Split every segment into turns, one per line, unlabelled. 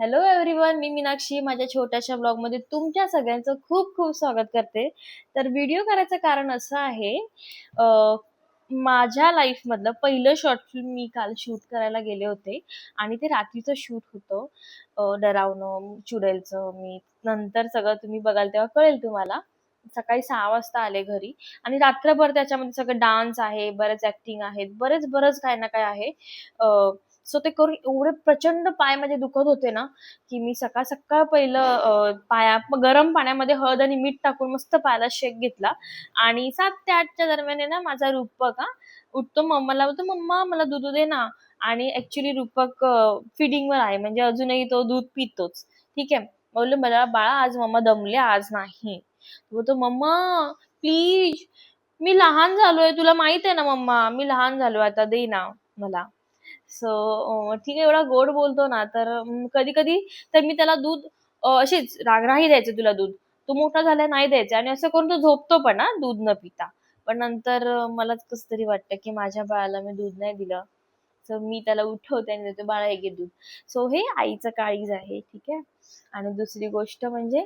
Hello everyone मी मीनाक्षी. माझ्या छोट्याशा ब्लॉगमध्ये तुमच्या सगळ्यांचं खूप खूप स्वागत करते. तर व्हिडिओ करायचं कारण असं आहे माझ्या लाईफमधलं पहिलं शॉर्ट फिल्म मी काल शूट करायला गेले होते. आणि ते रात्रीचं शूट होतं. डरावणं चुडेलचं मी नंतर सगळं तुम्ही बघाल तेव्हा कळेल तुम्हाला. सकाळी सहा वाजता आले घरी. आणि रात्रभर त्याच्यामध्ये सगळं डान्स आहे बरेच ऍक्टिंग आहेत बरेच बरंच काय ना काय आहे. सो ते करून एवढे प्रचंड पाय माझे दुखत होते ना की मी सकाळ सकाळ पहिलं पाया गरम पाण्यामध्ये हळद आणि मीठ टाकून मस्त पायाला शेक घेतला. आणि सात ते आठच्या दरम्यान आहे ना माझा रूपक हा उठतो मम्माला मला बोलतो मम्मा मला दूध दे ना. आणि ऍक्च्युली रूपक फिडिंगवर आहे. म्हणजे अजूनही तो दूध पितोच. ठीक आहे? बोललो मला बाळा आज मम्मा दमले आज नाही. तो बोलतो मम्मा प्लीज मी लहान झालोय तुला माहीत आहे ना मम्मा मी लहान झालोय आता दे ना मला. सो ठीक आहे एवढा गोड बोलतो ना तर कधी कधी तर मी त्याला दूध अशीच राग नाही द्यायचं तुला दूध. तू मोठा झाला नाही द्यायचं. आणि असं करून तो झोपतो पण हा दूध न पिता. पण नंतर मला मलाच कस तरी वाटतं की माझ्या बाळाला मी दूध नाही दिलं. तर मी त्याला उठवते आणि देते बाळा हे घे दूध. सो हे आईचं काळीज आहे ठीक आहे? आणि दुसरी गोष्ट म्हणजे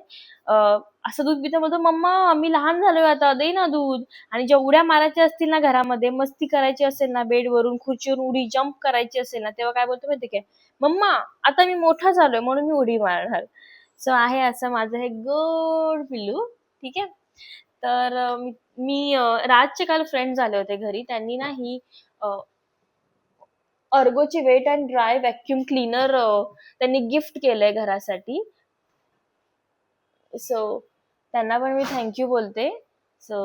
अं, असं दूध पितं म्हणतो मम्मा मी लहान झालोय आता दे ना दूध. आणि ज्या उड्या मारायच्या असतील ना घरामध्ये मस्ती करायची असेल ना बेडवरून खुर्चीवरून उडी जम्प करायची असेल ना तेव्हा काय बोलतो माहिती काय? मम्मा आता मी मोठा झालोय म्हणून मी उडी मारणार. सो आहे असं माझं हे गोड पिल्लू ठीक आहे? तर मी राजचे काल फ्रेंड झाले होते घरी त्यांनी ना ही अं, अर्गोची wet and dry vacuum cleaner त्यांनी गिफ्ट केलंय घरासाठी. सो त्यांना पण मी थँक्यू बोलते. सो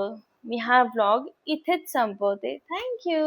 मी हा ब्लॉग इथेच संपवते. थँक्यू!